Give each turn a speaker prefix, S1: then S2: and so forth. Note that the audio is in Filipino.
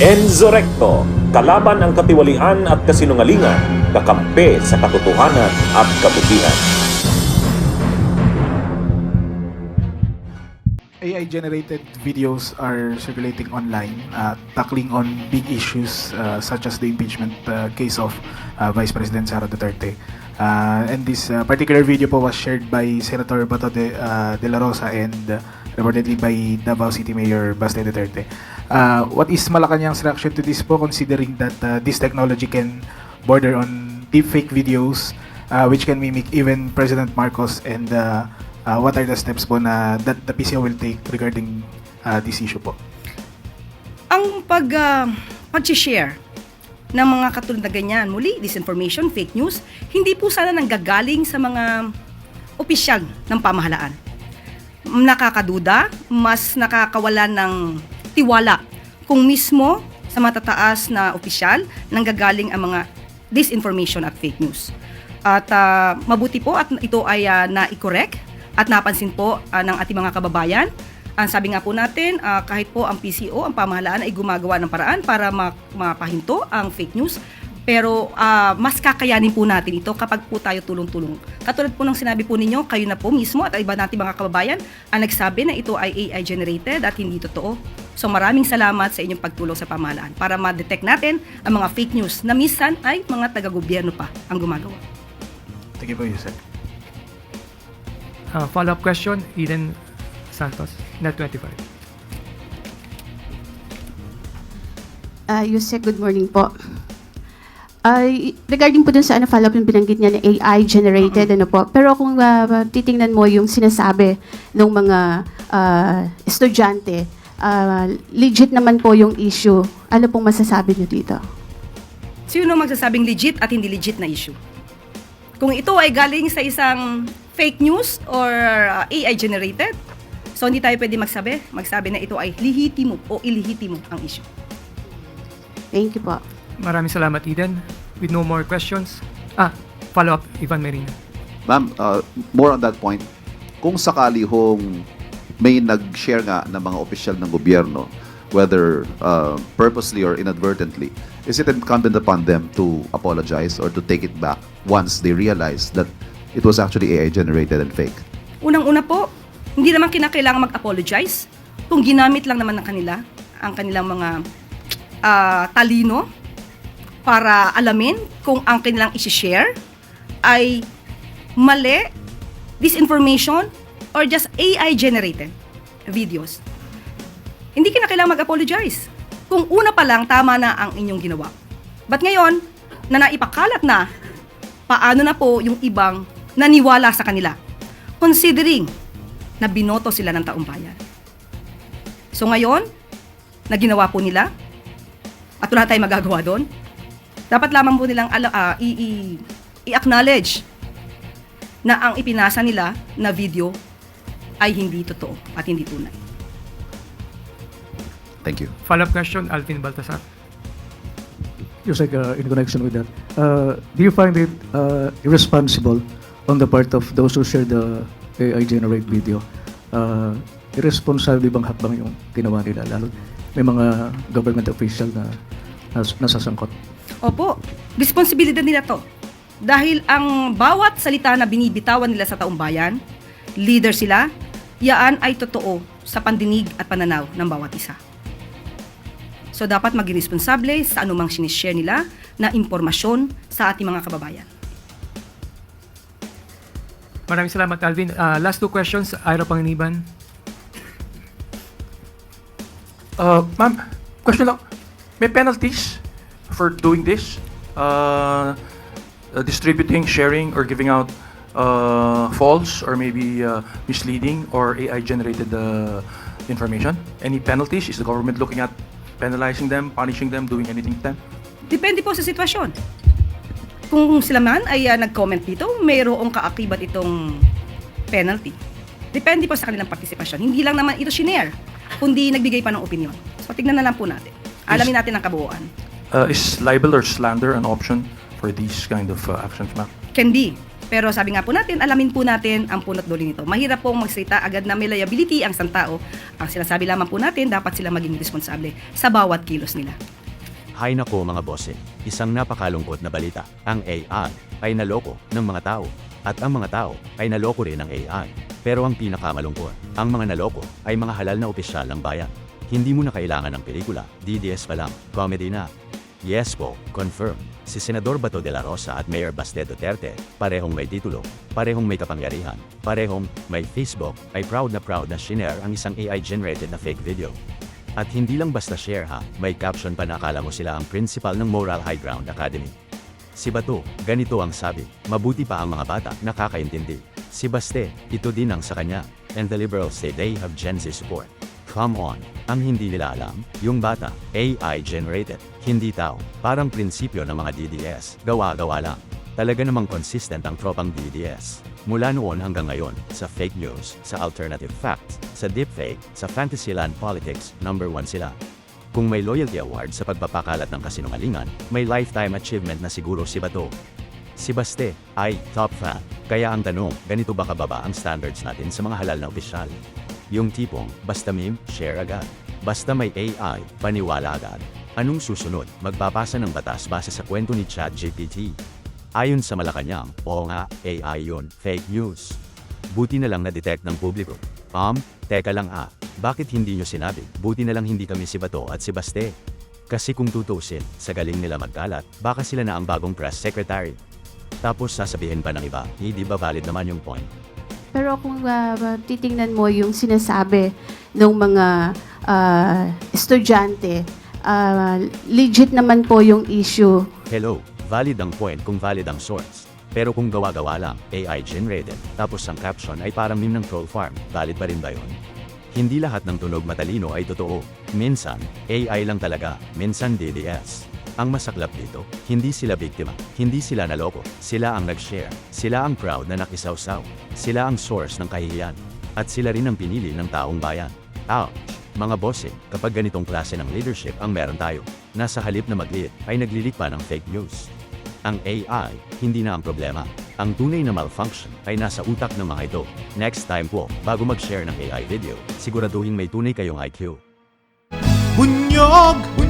S1: Enzo Recto, kalaban ang katiwalian at kasinungalingan, kakampi sa katotohanan at kabutihan.
S2: AI-generated videos are circulating online, uh, tackling on big issues uh, such as the impeachment uh, case of uh, Vice President Sara Duterte. Uh, and this uh, particular video po was shared by Senator Bato de, uh, de la Rosa and uh, reportedly by Davao City Mayor Baste Duterte. Uh, what is Malacanang's reaction to this po considering that uh, this technology can border on deepfake videos uh, which can mimic even President Marcos and uh, uh, what are the steps po na that the PCO will take regarding uh, this issue po?
S3: ang pag uh, pag-share ng mga katulad na ganyan, muli, disinformation, fake news, hindi po sana nanggagaling sa mga opisyal ng pamahalaan. Nakakaduda, mas nakakawala ng tiwala kung mismo sa matataas na opisyal nanggagaling ang mga disinformation at fake news. At ah, mabuti po at ito ay ah, na-correct at napansin po ah, ng ating mga kababayan ang sabi nga po natin, ah, kahit po ang PCO, ang pamahalaan ay gumagawa ng paraan para ma- mapahinto ang fake news. Pero ah, mas kakayanin po natin ito kapag po tayo tulong-tulong. Katulad po ng sinabi po ninyo, kayo na po mismo at iba natin mga kababayan ang nagsabi na ito ay AI generated at hindi totoo. So maraming salamat sa inyong pagtulong sa pamahalaan para ma-detect natin ang mga fake news na minsan ay mga taga-gobyerno pa ang gumagawa.
S2: Thank you po, Yusek.
S4: Uh, follow-up question, Eden Santos, Net 25.
S5: Ah, Yusek, good morning po. Ay, regarding po dun sa ano, follow-up yung binanggit niya na AI generated, ano po. Pero kung ah, titingnan mo yung sinasabi ng mga ah, estudyante, ah, legit naman po yung issue. Ano pong masasabi niyo dito?
S3: Sino magsasabing legit at hindi legit na issue? Kung ito ay galing sa isang fake news or uh, AI generated, so hindi tayo pwede magsabi, magsabi na ito ay lihitimo o ilihitimo ang issue.
S5: Thank you po.
S4: Maraming salamat, Eden. With no more questions. Ah, follow-up, Ivan Merino.
S6: Ma'am, uh, more on that point, kung sakali hong may nag-share nga ng mga opisyal ng gobyerno, whether uh, purposely or inadvertently, is it incumbent upon them to apologize or to take it back once they realize that it was actually AI generated and fake?
S3: Unang-una po, hindi naman kinakailangan mag-apologize kung ginamit lang naman ng kanila ang kanilang mga ah, talino para alamin kung ang kanilang isi-share ay mali, disinformation, or just AI-generated videos. Hindi kinakailangan mag-apologize. Kung una pa lang, tama na ang inyong ginawa. But ngayon, na naipakalat na, paano na po yung ibang naniwala sa kanila? Considering na binoto sila ng taong bayan. So ngayon, na ginawa po nila, at wala tayong magagawa doon, dapat lamang po nilang i- i-acknowledge na ang ipinasa nila na video ay hindi totoo at hindi tunay.
S6: Thank you.
S4: Follow-up question, Alvin Baltasar.
S7: Yusek, uh, in connection with that, uh, do you find it uh, irresponsible on the part of those who share the AI generate video? Uh, irresponsible bang hakbang yung ginawa nila? Lalo may mga government official na nas, nasasangkot.
S3: Opo, responsibilidad nila to. Dahil ang bawat salita na binibitawan nila sa taong bayan, leader sila, yaan ay totoo sa pandinig at pananaw ng bawat isa. So dapat maging responsable sa anumang sinishare nila na impormasyon sa ating mga kababayan.
S4: Maraming salamat, Alvin. Uh, last two questions, Ira Panginiban.
S8: Uh, ma'am, question lang. May penalties for doing this? Uh, uh, distributing, sharing, or giving out uh, false or maybe uh, misleading or AI-generated uh, information? Any penalties? Is the government looking at penalizing them, punishing them, doing anything to them?
S3: Depende po sa sitwasyon. Kung sila man ay ah, nag-comment dito, mayroong kaakibat itong penalty. Depende po sa kanilang partisipasyon. Hindi lang naman ito shinare, kundi nagbigay pa ng opinion. So tignan na lang po natin. Alamin natin ang kabuuan.
S8: Uh, is libel or slander an option for these kind of uh, actions, ma'am?
S3: Can be. Pero sabi nga po natin, alamin po natin ang punot dulo nito. Mahirap pong magsalita agad na may liability ang isang tao. Ang sinasabi lamang po natin, dapat sila maging responsable sa bawat kilos nila.
S9: Hay nako mga bosse, isang napakalungkot na balita. Ang AI ay naloko ng mga tao. At ang mga tao ay naloko rin ng AI. Pero ang pinakamalungkot, ang mga naloko ay mga halal na opisyal ng bayan. Hindi mo na kailangan ng pelikula, DDS pa lang, comedy na. Yes po, confirm. Si Senador Bato de la Rosa at Mayor Baste Duterte, parehong may titulo, parehong may kapangyarihan, parehong may Facebook, ay proud na proud na shinare ang isang AI-generated na fake video. At hindi lang basta share ha, may caption pa na akala mo sila ang principal ng Moral High Ground Academy. Si Bato, ganito ang sabi, mabuti pa ang mga bata nakakaintindi. Si Baste, ito din ang sa kanya, and the liberals say they have Gen Z support. Come on, ang hindi nila alam, yung bata, AI generated, hindi tao, parang prinsipyo ng mga DDS, gawa-gawa lang. Talaga namang consistent ang tropang DDS. Mula noon hanggang ngayon, sa fake news, sa alternative facts, sa deepfake, sa fantasyland politics, number one sila. Kung may loyalty award sa pagpapakalat ng kasinungalingan, may lifetime achievement na siguro si Bato. Si Baste ay top fan. Kaya ang tanong, ganito ba kababa ang standards natin sa mga halal na opisyal? Yung tipong, basta meme, share agad. Basta may AI, paniwala agad. Anong susunod? Magbabasa ng batas base sa kwento ni ChatGPT. Ayon sa Malacanang, oo nga, AI yun, fake news. Buti na lang na-detect ng publiko. Um, teka lang ah, bakit hindi nyo sinabi? Buti na lang hindi kami si Bato at si Baste. Kasi kung tutusin, sa galing nila magkalat, baka sila na ang bagong press secretary. Tapos sasabihin pa ng iba, hindi ba valid naman yung point?
S5: Pero kung ah, titingnan mo yung sinasabi ng mga ah, estudyante, ah, legit naman po yung issue.
S9: Hello, valid ang point kung valid ang source. Pero kung gawa-gawa lang, AI generated, tapos ang caption ay parang meme ng troll farm, valid pa rin ba yun? Hindi lahat ng tunog matalino ay totoo. Minsan, AI lang talaga, minsan DDS. Ang masaklap dito, hindi sila biktima, hindi sila naloko, sila ang nag-share, sila ang proud na nakisawsaw, sila ang source ng kahihiyan, at sila rin ang pinili ng taong bayan. Ouch! Mga bossing, kapag ganitong klase ng leadership ang meron tayo, nasa halip na mag-lead, ay naglilik pa ng fake news. Ang AI, hindi na ang problema. Ang tunay na malfunction ay nasa utak ng mga ito. Next time po, bago mag-share ng AI video, siguraduhin may tunay kayong IQ.
S10: Bunyog, bunyog,